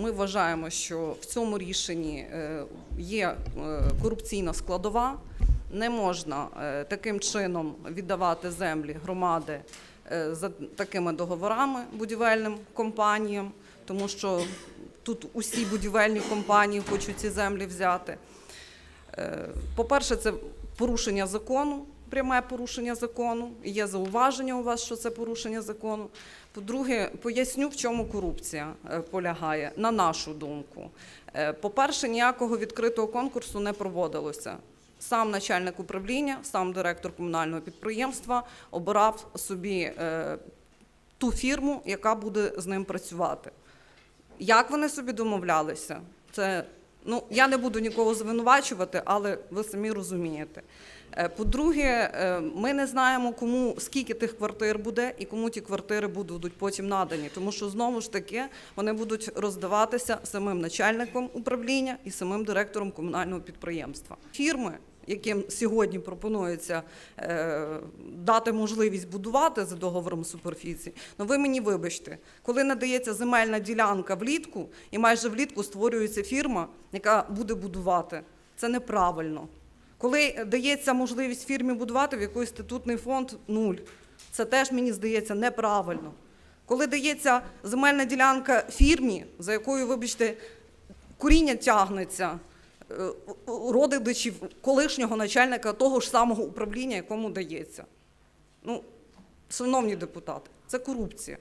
ми вважаємо, що в цьому рішенні е, є е, корупційна складова. Не можна е, таким чином віддавати землі громади за такими договорами будівельним компаніям, тому що тут усі будівельні компанії хочуть ці землі взяти. По-перше, це порушення закону, пряме порушення закону. Є зауваження у вас, що це порушення закону. По-друге, поясню, в чому корупція е, полягає, на нашу думку. Е, По-перше, ніякого відкритого конкурсу не проводилося. Сам начальник управління, сам директор комунального підприємства обирав собі е, ту фірму, яка буде з ним працювати. Як вони собі домовлялися? Це ну я не буду нікого звинувачувати, але ви самі розумієте. Е, По-друге, е, ми не знаємо, кому скільки тих квартир буде і кому ті квартири будуть потім надані, тому що знову ж таки вони будуть роздаватися самим начальником управління і самим директором комунального підприємства. Фірми, яким сьогодні пропонується е, дати можливість будувати за договором суперфіції, ну ви мені вибачте, коли надається земельна ділянка влітку, і майже влітку створюється фірма, яка буде будувати, це неправильно. Коли дається можливість фірмі будувати, в якої статутний фонд нуль, це теж мені здається неправильно. Коли дається земельна ділянка фірмі, за якою, вибачте, коріння тягнеться родичів колишнього начальника того ж самого управління, якому дається. Ну, шановні депутати, це корупція.